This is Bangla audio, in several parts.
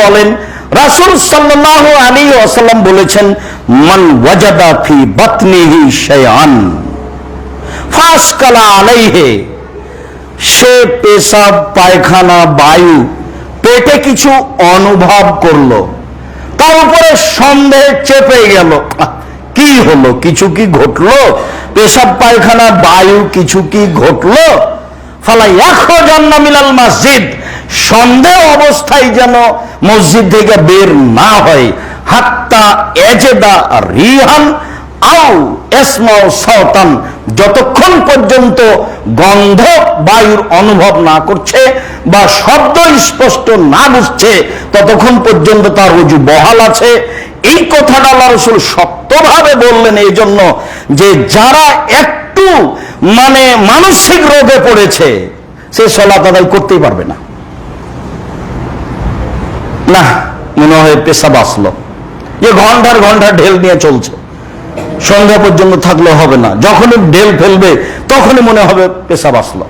বলেন, রাসূল সাল্লাল্লাহু আলাইহি ওয়াসাল্লাম বলেছেন, মান ওয়াজাদা ফি বাতনিহি শাইআন ফাসকালা আলাইহে, সে পেশাব, পায়খানা, বায়ু, পেটে কিছু অনুভব করল, তার উপরে সন্দেহ চেপে গেল। কি হলো? কিছু কি ঘটলো? পেশাব, পায়খানা, বায়ু, কিছু কি ঘটলো? ফালা এখো জান্না মিলাল মসজিদ সন্দেহ অবস্থায় যেন মসজিদ থেকে বের না হয়। হাত্তা এজেদা রিহান আও এসমাও সাওতান। যতক্ষণ পর্যন্ত গন্ধ বায়ুর অনুভব না করছে বা শব্দ স্পষ্ট না বুঝছে, ততক্ষণ পর্যন্ত তার রুজু বহাল আছে। এই কথাটা আল্লাহ রসুল শক্তভাবে বললেন এই জন্য যে যারা একটু মানে মানসিক রোগে পড়েছে, সে সলাত আদায় করতেই পারবে না। না, মনে হয় পেশাব আসলো। যে ঘণ্টার ঘণ্টা ঢেল নিয়ে চলছে। সন্ধ্যা পর্যন্ত থাকলে হবে না। যখনই ঢেল ফেলবে, তখনই মনে হবে পেশাব আসলো।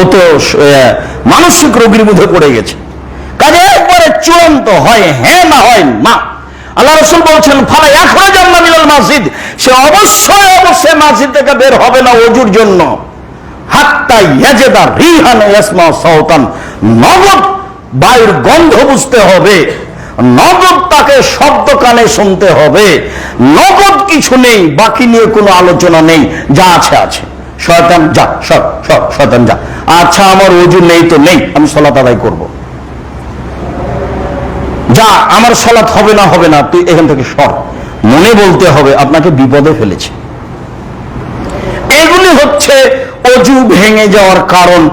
ও তো মানসিক রোগীর মধ্যে পড়ে গেছে। কাজে একবারে চূড়ান্ত হয় হ্যাঁ না হয়, না। আল্লাহ রসুল বলছেন, ফালা এখনও জন্ম মিলাল মসজিদ। সে অবশ্যই অবশ্যই মসজিদ থেকে বের হবে না অজুর জন্য। হাত্তা ইয়াজেদা রিহান ইয়াসমা সাওতান নগদ বায়ুর গন্ধ বুঝতে হবে। নগদ তাকে শব্দ কানে শুনতে হবে। নগদ কিছু নেই, বাকি নিয়ে কোনো আলোচনা নেই। যা আছে আছে। শয়তান, যা সব সব শয়তান, যা। আচ্ছা আমার অজু নেই তো নেই, আমি সলাত আদায় করব। যা, আমার সলাৎ হবে না হবে না, তুই এখান থেকে সর। মনে বলতে হবে, আপনাকে বিপদে ফেলেছে। এগুলি হচ্ছে অজু ভেঙে যাওয়ার কারণ।